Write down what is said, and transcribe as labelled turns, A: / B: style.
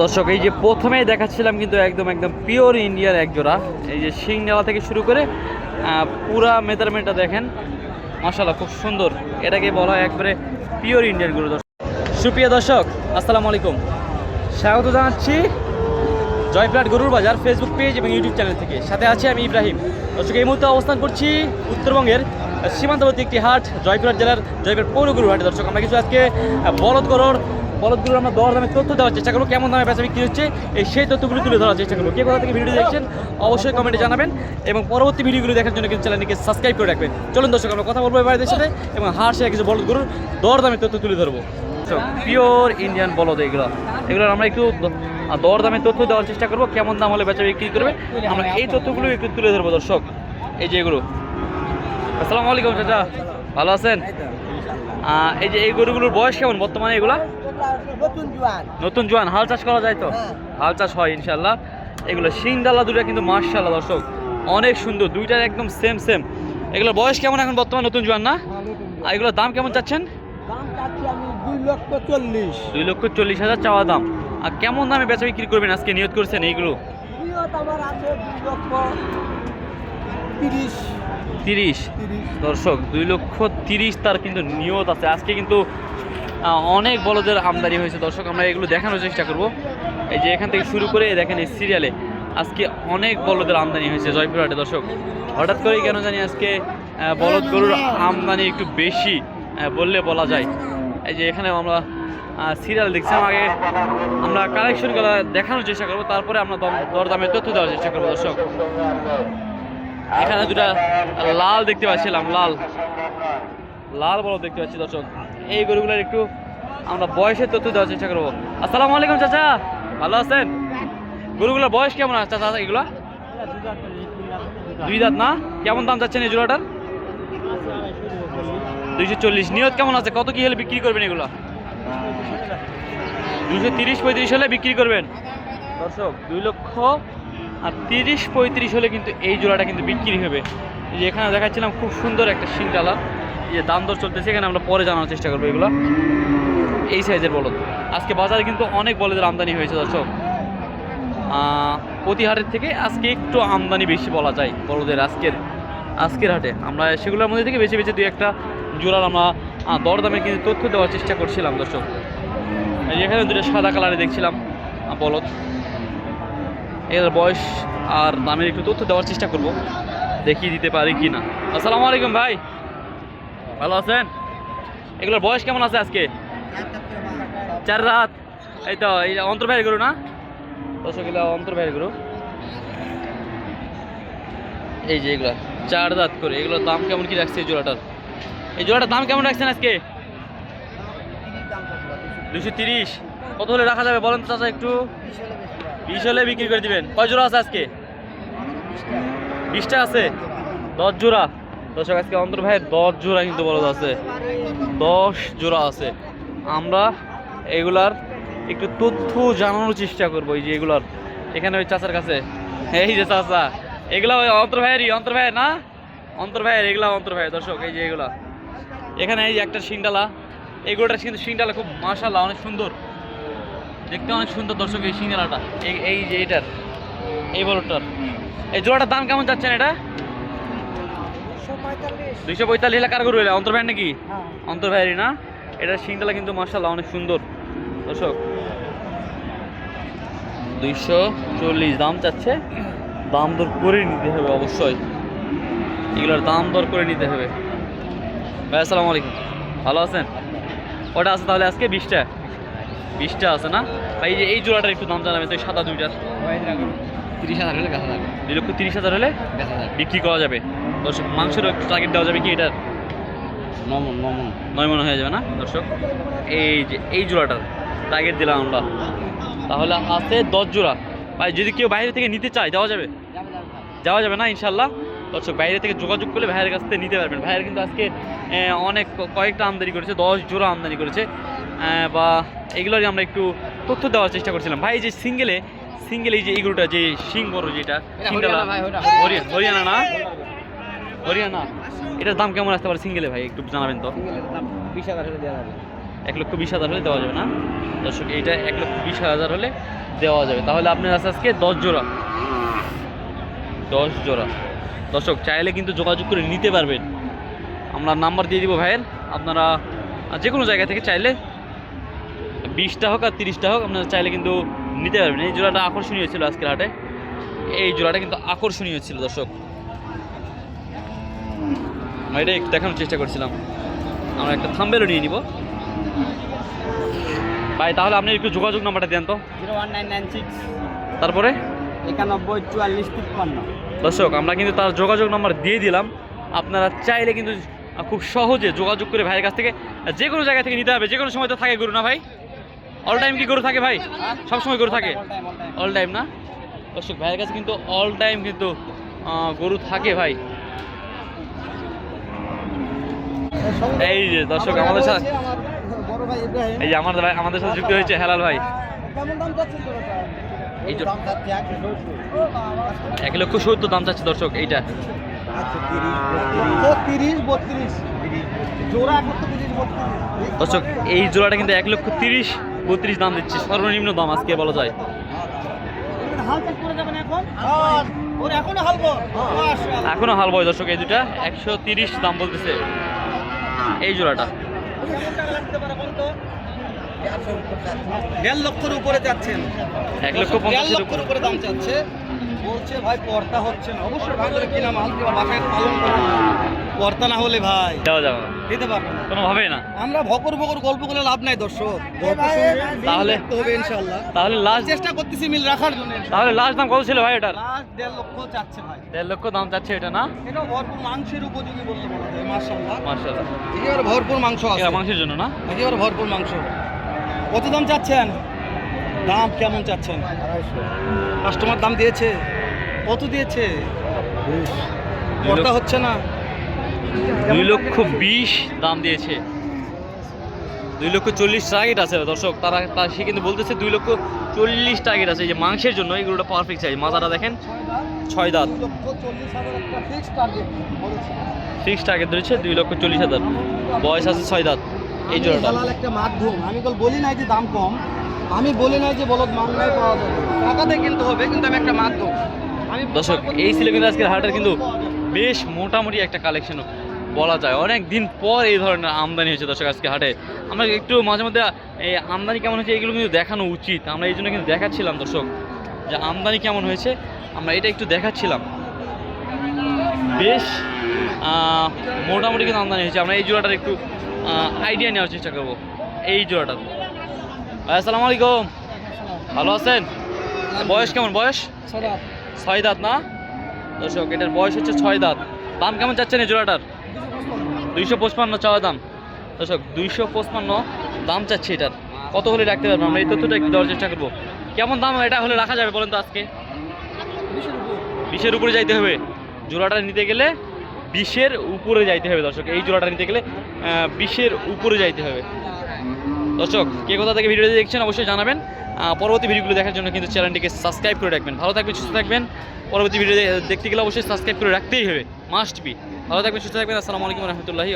A: দর্শক, এই যে প্রথমেই দেখাচ্ছিলাম কিন্তু একদম একদম পিওর ইন্ডিয়ার এক জোড়া এই যে শিং শিংডালা থেকে শুরু করে পুরা মেজারমেন্টটা দেখেন। মাশাল্লাহ খুব সুন্দর। এটাকে বলা হয় একবারে পিওর ইন্ডিয়ান গরু, দর্শক। সুপ্রিয় দর্শক, আসসালামু আলাইকুম। স্বাগত জানাচ্ছি জয়প্রাট গরুর বাজার ফেসবুক পেজ এবং ইউটিউব চ্যানেল থেকে। সাথে আছি আমি ইব্রাহিম। দর্শক, এই মুহূর্তে অবস্থান করছি উত্তরবঙ্গের সীমান্তবর্তী একটি হাট, জয়পুরহাট জেলার জয়পুর পৌর গরুর হাটে। দর্শক, আমরা কিছু আজকে বলদ গরুর বলদ গরুর আমরা দর দামে তথ্য দেওয়ার চেষ্টা করব, কেমন দামে বেচা বিক্রি হচ্ছে, এই সেই তথ্যগুলো তুলে ধরার চেষ্টা করব। কে কোথা থেকে ভিডিও দেখছেন, অবশ্যই কমেন্টে জানাবেন এবং পরবর্তী ভিডিওগুলো দেখার জন্য কিন্তু চ্যানেলটিকে সাবস্ক্রাইব করে রাখবেন। চলুন দর্শক, আমরা কথা বলব এবারে সাথে এবং হাট সে কিছু বলদ গরুর দর দামে তথ্য তুলে ধরবো। পিওর ইন্ডিয়ান বলদ এগুলো, এগুলোর আমরা একটু দর দামে তথ্য দেওয়ার চেষ্টা করব, কেমন দাম হলে বেচা বিক্রি করবে, আমরা এই তথ্যগুলো একটু তুলে ধরবো দর্শক। এই যে এগুলো। আসসালামু আলাইকুম চাচা, ভালো আছেন? এই যে এই গরুগুলোর বয়স কেমন বর্তমানে এগুলা?
B: নতুন জোয়ান।
A: নতুন জোয়ান হাল চাষ করা যায় তো?
B: হ্যাঁ।
A: হাল চাষ হয় ইনশাল্লাহ এগুলো শিং শিংডালা দুটো কিন্তু মার্শাল্লাহ দর্শক। অনেক সুন্দর দুইটার একদম সেম সেম এগুলো বয়স কেমন এখন বর্তমান নতুন জোয়ান না? আর এগুলোর দাম কেমন চাচ্ছেন?
B: দুই লক্ষ চল্লিশ।
A: দুই লক্ষ চল্লিশ হাজার চাওয়া দাম। আর কেমন দামে বেচা বিক্রি করবেন আজকে? নিয়ত করছেন এইগুলো?
B: আছে তিরিশ।
A: দর্শক দুই লক্ষ তিরিশ তার কিন্তু নিয়ত আছে। আজকে কিন্তু অনেক বলদের আমদানি হয়েছে। দর্শক, আমরা এগুলো দেখানোর চেষ্টা করব। এই যে এখান থেকে শুরু করে দেখেন এই সিরিয়ালে আজকে অনেক বলদের আমদানি হয়েছে জয়পুরহাটে। দর্শক, হঠাৎ করেই কেন জানি আজকে বলদ গরুর আমদানি একটু বেশি বললে বলা যায়। এই যে এখানে আমরা সিরিয়াল দেখছিলাম। আগে আমরা কালেকশন করা দেখানোর চেষ্টা করব, তারপরে আমরা দম- দরদামের তথ্য দেওয়ার চেষ্টা করব। দর্শক, এখানে দুটা লাল দেখতে পাচ্ছিলাম, লাল। লাল বড় দেখতে পাচ্ছি, দর্শক। এই গরুগুলোর একটু আমরা বয়সের তথ্য দেওয়ার চেষ্টা করব। আসসালামু আলাইকুম, চাচা। ভালো আছেন? গরুগুলোর বয়স কেমন আছে, চাচা, এগুলো? দুই দাঁত না? কেমন দাম চাচ্ছেন এই জোড়াটার? দুইশো চল্লিশ। নিয়ত কেমন আছে? কত কি হলে বিক্রি করবেন এগুলো? দুশো তিরিশ পঁয়ত্রিশ হলে বিক্রি করবেন? দর্শক, দুই লক্ষ আর তিরিশ পঁয়ত্রিশ হলে কিন্তু এই জোড়াটা কিন্তু বিক্রি হবে। এখানে দেখাচ্ছিলাম, খুব সুন্দর একটা শিং যে দাম দর চলতেছে এখানে আমরা পরে জানার চেষ্টা করব এগুলো। এই সাইজের বলদ। আজকে বাজারে কিন্তু অনেক বলদের আমদানি হয়েছে, দর্শক। প্রতি হাটের থেকে আজকে একটু আমদানি বেশি বলা যায় বলদের আজকের আজকের হাটে। আমরা সেগুলোর মধ্যে থেকে বেশি বেছে দুই একটা জোড়ার আমরা দরদামে কিন্তু তথ্য দেওয়ার চেষ্টা করছিলাম, দর্শক। এখানে দুটো সাদা কালারে দেখছিলাম বলদ। এর বয়স আর দামের একটু তথ্য দেওয়ার চেষ্টা করব, দেখিয়ে দিতে পারি কি না আসসালামু আলাইকুম ভাই। ভালো আছেন? এগুলোর বয়স কেমন আছে আজকে? চার রাত। এই তো, এই অন্তর ভাইয়ের গরু না? দশ অন্তর ভাইয়ের গরু। এই যে এগুলো, চার দাঁত করে। এগুলোর দাম কেমন কি রাখছে এই জোড়াটার? এই জোড়াটার দাম কেমন রাখছেন আজকে? দুশো তিরিশ। কত হলে রাখা যাবে বলেন তো চাচা একটু? বিশ হলে বিক্রি করে দিবেন। কয় জোড়া আছে আজকে? বিশটা আছে। দশ জোড়া। দর্শক, আজকে অন্তর ভাইয়ের দশ জোড়া কিন্তু বলদ আছে। দশ জোড়া আছে। আমরা এগুলার একটু তথ্য জানানোর চেষ্টা করব, এই যে এগুলার। এখানে ওই চাচার কাছে। এই যে চাচা, এগুলা ওই অন্তর ভাইয়েরই, অন্তর ভাইয়ের না? অন্তর ভাইয়ের, এগুলা অন্তর ভাইয়ের। দর্শক, এই যে এগুলা। এখানে এই যে একটা শিংডালা এগুলোটার কিন্তু শিংডালা খুব মাশাল্লাহ অনেক সুন্দর। দেখতে অনেক সুন্দর দর্শক, এই সিঙ্গেলাটা এই যে এইটার এই বলটার এই জোড়াটার দাম কেমন যাচ্ছেন এটা? দুইশো পঁয়তাল্লিশ। লাখ কার করবে অন্তর নাকি?
B: হ্যাঁ।
A: অন্তর ভাইয়েরই না? এটার সিংতলা কিন্তু মার্শাল্লাহ অনেক সুন্দর। দর্শক দুইশো চল্লিশ দাম চাচ্ছে। দাম দর করে নিতে হবে অবশ্যই। এগুলোর দাম দর করে নিতে হবে। ভাই আসসালামু আলাইকুম। ভালো আছেন? ওটা আছে তাহলে আজকে? বিশটা? বিশটা আছে না? ভাই এই যে এই জোড়াটার একটু দাম জানাবেন তো সাদা দুইটার।
B: তিরিশ হাজার হলে গাছা যাবে
A: দুই লক্ষ তিরিশ হাজার হলে
B: গাছা যাবে
A: বিক্রি করা যাবে। দর্শক মাংসেরও একটু টার্গেট দেওয়া যাবে কি এটার?
B: নমন নমন।
A: নয় মনে হয়ে যাবে না? দর্শক এই যে এই জোড়াটার টার্গেট দিলাম আমরা। তাহলে আছে দশ জোড়া। ভাই যদি কেউ বাইরে থেকে নিতে চায় দেওয়া যাবে? যাওয়া যাবে না ইনশাল্লাহ দর্শক বাইরে থেকে যোগাযোগ করলে ভাইয়ের কাছ থেকে নিতে পারবেন। ভাইয়ের কিন্তু আজকে অনেক কয়েকটা আমদানি করেছে দশ জোড়া আমদানি করেছে। বা এগুলোরই আমরা একটু তথ্য দেওয়ার চেষ্টা করছিলাম। ভাই এই যে সিঙ্গেলে সিঙ্গেল এই যে এইগুলোটা যে সিং বড় যেটা
B: হরিয়ানা
A: না? হরিয়ানা? এটার দাম কেমন আসতে পারে সিঙ্গেলে ভাই একটু জানাবেন তো?
B: বিশ হাজার হলে দেওয়া যাবে।
A: এক লক্ষ বিশ হাজার হলে দেওয়া যাবে না? দর্শক এইটা এক লক্ষ বিশ হাজার হলে দেওয়া যাবে। তাহলে আপনার আছে আজকে দশ জোড়া। দশ জোড়া। দর্শক চাইলে কিন্তু যোগাযোগ করে নিতে পারবেন। আমরা নাম্বার দিয়ে দিব ভাইয়ের। আপনারা যে কোনো জায়গা থেকে চাইলে বিশটা হোক আর তিরিশটা হোক আপনারা চাইলে কিন্তু নিতে পারবেন এই জোড়াটা আকর্ষণীয় ছিল আজকের হাটে। এই জোড়াটা কিন্তু আকর্ষণীয় ছিল দর্শক। এটা একটু দেখানোর চেষ্টা করছিলাম। আমরা একটা থাম্বেলও নিয়ে নিব। ভাই তাহলে আপনি একটু যোগাযোগ নাম্বারটা দেন তো। তারপরে?
B: একানব্বই চুয়াল্লিশ তিপ্পান্ন।
A: দর্শক আমরা কিন্তু তার যোগাযোগ নাম্বার দিয়ে দিলাম। আপনারা চাইলে কিন্তু খুব সহজে যোগাযোগ করে ভাইয়ের কাছ থেকে যে কোনো জায়গা থেকে নিতে হবে। যে কোনো সময় তো থাকে গুরু না ভাই? অল টাইম কি গরু থাকে ভাই? সব সময় গরু থাকে? অল টাইম না? দর্শক ভাইয়ের কাছে কিন্তু অল টাইম কিন্তু গরু থাকে ভাই। এই যে দর্শক আমাদের সাথে এই যে আমাদের ভাই আমাদের সাথে যুক্ত হয়েছে হেলাল ভাই? এই
B: সত্তর।
A: এক লক্ষ সত্তর দাম চাচ্ছে দর্শক এইটা। দর্শক এই জোড়াটা কিন্তু এক লক্ষ তিরিশ। বত্রিশ দাম দিচ্ছে। সর্বনিম্ন দাম আজকে বলা যায়।
B: এখন হাল
A: বয় দর্শক এই দুটা। একশো তিরিশ দাম বলতেছে এই জোড়াটা।
B: দেড় লক্ষের উপরে যাচ্ছেন।
A: এক লক্ষ পঞ্চাশের
B: লক্ষের
A: উপরে।
B: দাম চাচ্ছে বলছে ভাই পর্দা হচ্ছে না। অবশ্যই ভাই কিনা মাল বাসায় পালন করব। পর্দা না হলে ভাই
A: দেওয়া যাবে
B: দিতে পারব
A: কোনোভাবেই না।
B: আমরা ভকর ভকর গল্প করে লাভ নাই দর্শক।
A: তাহলে-
B: হবে ইনশাল্লাহ
A: তাহলে লাস্ট
B: চেষ্টা করতেছি মিল রাখার জন্য।
A: তাহলে লাস্ট দাম কত ছিল ভাই ওটার
B: লাস্ট দেড় লক্ষ চাচ্ছে ভাই।
A: দেড় লক্ষ দাম চাচ্ছে এটা না?
B: এটা ভরপুর মাংসের উপযোগী বলতে বলা যায় মাশাআল্লাহ।
A: মার্শাল্লাহ
B: একেবারে ভরপুর মাংস আছে।
A: মাংসের জন্য না?
B: একেবারে ভরপুর মাংস। কত দাম চাচ্ছেন? দাম কেমন চাচ্ছেন? কাস্টমার দাম দিয়েছে। কত দিয়েছে? কটা হচ্ছে না?
A: দুই লক্ষ বিশ দাম দিয়েছে। দুই লক্ষ চল্লিশ টার্গেট আছে দর্শক তারা তা- সে কিন্তু বলতেছে দুই লক্ষ চল্লিশ টার্গেট আছে। এই যে মাংসের জন্য এগুলোটা পারফেক্ট সাইজ মাথাটা দেখেন ছয় দাঁত।
B: ফিক্স টার্গেট
A: ধরেছে দুই লক্ষ চল্লিশ হাজার। বয়স আছে ছয় দাঁত। এই জোড়াটা।
B: একটা মাধ্যম। আমি বলি নাই যে দাম কম। আমি বলি নাই যে বলদ মাংলায় পাওয়া যাবে। টাকাতে কিনতে হবে কিন্তু আমি একটা মাধ্যম।
A: দর্শক এই ছিল কিন্তু আজকের হাটের কিন্তু বেশ মোটামুটি একটা কালেকশন বলা যায়। অনেক দিন পর এই ধরনের আমদানি হয়েছে দর্শক আজকে হাটে। আমরা একটু মাঝে মধ্যে এই আমদানি কেমন হয়েছে এগুলো কিন্তু দেখানো উচিত। আমরা এই জন্য কিন্তু দেখাচ্ছিলাম দর্শক যে আমদানি কেমন হয়েছে আমরা এটা একটু দেখাচ্ছিলাম। বেশ মোটামুটি কিন্তু আমদানি হয়েছে। আমরা এই জোড়াটার একটু আইডিয়া নেওয়ার চেষ্টা করব। এই জোড়াটার। আসসালামু আলাইকুম। ভালো আছেন? বয়স কেমন? বয়স? ছয় দাঁত না? দর্শক, এটার বয়স হচ্ছে ছয় দাঁত। দাম কেমন চাচ্ছেন এই জোড়াটার? দুইশো পঁচপান্ন চাওয়া দাম। দর্শক, দুইশো পঁচপান্ন দাম চাচ্ছে এটার। কত হলে রাখতে পারব? আমরা এই তথ্যটা একটু দেওয়ার চেষ্টা করব। কেমন দাম এটা হলে রাখা যাবে বলেন তো আজকে? বিশের উপরে যাইতে হবে। জোড়াটা নিতে গেলে বিশের উপরে যাইতে হবে দর্শক। এই জোড়াটা নিতে গেলে বিশের উপরে যাইতে হবে। দর্শক, কে কোথা থেকে ভিডিওটি দেখছেন অবশ্যই জানাবেন। পরবর্তী ভিডিওগুলো দেখার জন্য কিন্তু চ্যানেলটিকে সাবস্ক্রাইব করে রাখবেন। ভালো থাকবেন, সুস্থ থাকবেন। পরবর্তী ভিডিও দেখতে গেলে অবশ্যই সাবস্ক্রাইব করে রাখতেই হবে। মাস্ট বি ভালো থাকবেন, সুস্থ থাকবেন। আসসালামু আলাইকুম রহমতুল্লাহি